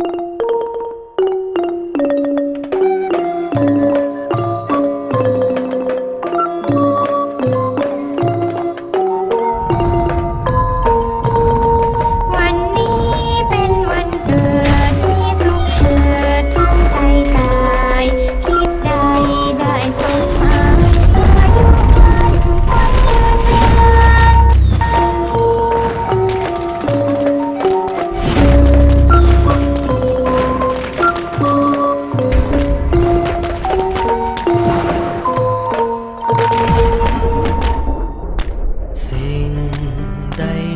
วั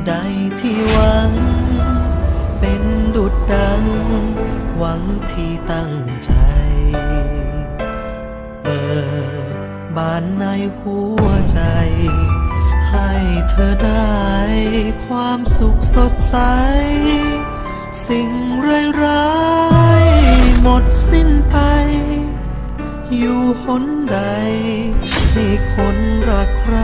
ใดที่หวัง เป็นดุดดัง หวังที่ตั้งใจ เปิดบานในหัวใจ ให้เธอได้ความสุขสดใส สิ่งร้ายๆหมดสิ้นไป อยู่หนใดให้คนรักใคร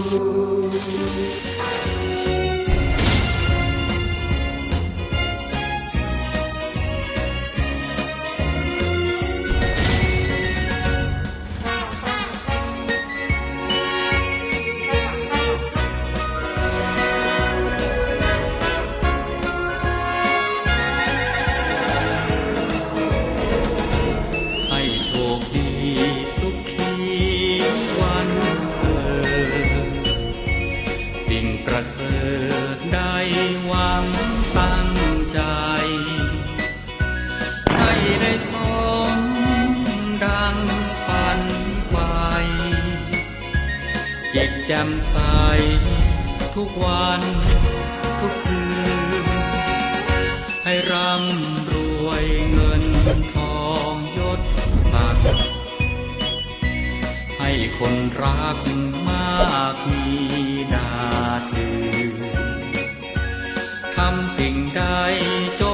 ใประเสริฐได้หวังตั้งใจ ให้ได้สมดังฝันไฟจิตแจ่มใสทุกวันทุกคืน ให้ร่ำรวยเงินทองยศศักดิ์ให้คนรักมากมีดาำสิ่งใดจ